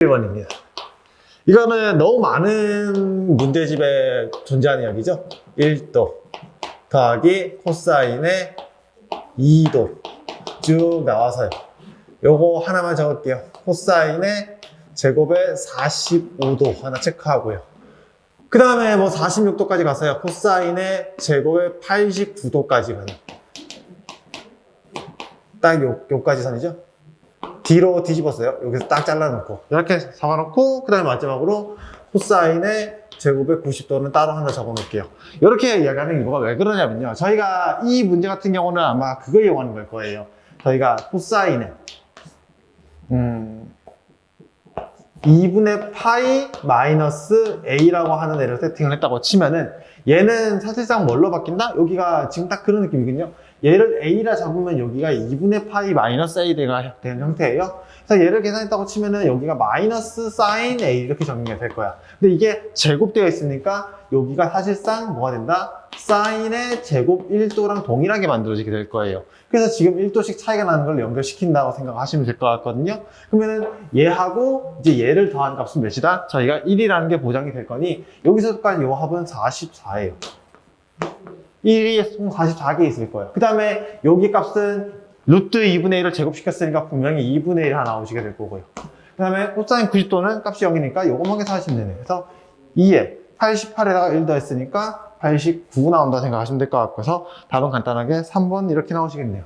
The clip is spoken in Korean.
1번입니다. 이거는 너무 많은 문제집에 존재하는 이야기죠. 1도 더하기 코사인의 2도 쭉 나와서요. 요거 하나만 적을게요. 코사인의 제곱의 45도 하나 체크하고요. 그 다음에 뭐 46도까지 갔어요. 코사인의 제곱의 89도까지 가는. 딱 요, 요까지 선이죠. 뒤로 뒤집었어요. 여기서 딱 잘라놓고. 이렇게 잡아놓고, 그 다음에 마지막으로 코사인의 제곱의 90도는 따로 하나 적어놓을게요. 이렇게 이야기하는 이유가 왜 그러냐면요. 저희가 이 문제 같은 경우는 아마 그거 이용하는 걸 거예요. 저희가 코사인의, 음, 2분의 파이 마이너스 a라고 하는 애를 세팅을 했다고 치면은 얘는 사실상 뭘로 바뀐다? 여기가 지금 딱 그런 느낌이거든요. 얘를 a라 잡으면 여기가 2분의 파이 마이너스 a가 되는 형태예요. 그래서 얘를 계산했다고 치면은 여기가 마이너스 사인 a 이렇게 정리가 될 거야. 근데 이게 제곱되어 있으니까 여기가 사실상 뭐가 된다? 사인의 제곱 1도랑 동일하게 만들어지게 될 거예요. 그래서 지금 1도씩 차이가 나는 걸 연결시킨다고 생각하시면 될 것 같거든요. 그러면은 얘하고 이제 얘를 더한 값은 몇이다? 저희가 1이라는 게 보장이 될 거니 여기서까지 요 합은 44예요. 1이 총 44개 있을 거예요. 그 다음에 여기 값은 루트 2분의 1을 제곱시켰으니까 분명히 2분의 1 하나 나오시게 될 거고요. 그 다음에 코사인 90도는 값이 0이니까 요것만 계산하시면 되네요. 그래서 2에 88에다가 1 더했으니까 89 나온다 생각하시면 될 것 같고서 답은 간단하게 3번 이렇게 나오시겠네요.